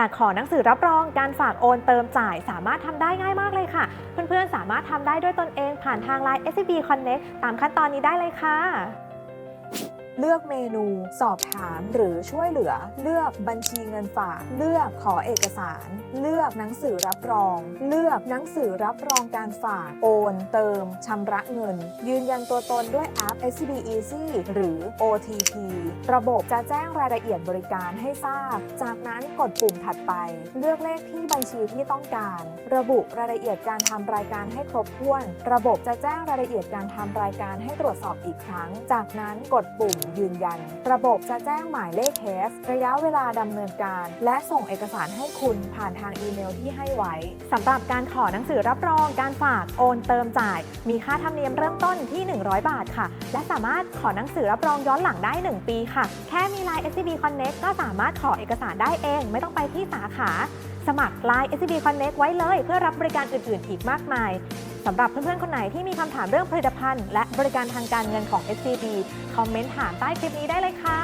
อยากขอหนังสือรับรองการฝากโอนเติมจ่าย สามารถทำได้ง่ายมากเลยค่ะ เพื่อนๆ สามารถทำได้ด้วยตนเองผ่านทาง Line SCB Connect ตามขั้นตอนนี้ได้เลยค่ะ เลือกเมนู สอบถามหรือช่วยเหลือ เลือกบัญชีเงินฝาก เลือกขอเอกสาร เลือกหนังสือรับรอง เลือกหนังสือรับรองการฝาก โอน เติมชำระเงิน ยืนยันตัวตนด้วยแอป SCB Easy หรือ OTP ระบบจะแจ้งรายละเอียดบริการให้ทราบ จากนั้นกดปุ่มถัดไป เลือกเลขที่บัญชีที่ต้องการ ระบุรายละเอียดการทำรายการให้ครบถ้วน ระบบจะแจ้งรายละเอียดการทำรายการให้ตรวจสอบอีกครั้ง จากนั้นกดปุ่มยืนยัน ระบบจะแจ้งหมายเลขเคสระยะเวลาดำเนินการ และส่งเอกสารให้คุณผ่านทางอีเมลที่ให้ไว้สำหรับการขอหนังสือรับรอง การฝากโอนเติมจ่าย มีค่าธรรมเนียมเริ่มต้นที่ 100 บาทค่ะ และสามารถขอหนังสือรับรองย้อนหลังได้ 1 ปีค่ะ แค่มี Line SCB Connect ก็สามารถขอเอกสารได้เอง ไม่ต้องไปที่สาขา สมัคร Line SCB Connect ไว้เลย เพื่อรับบริการอื่น ๆ อีกมากมาย สำหรับเพื่อนๆ คนไหนที่มีคำถามเรื่องผลิตภัณฑ์ และบริการทางการเงินของ SCB คอมเมนต์ถามใต้คลิปนี้ได้เลยค่ะ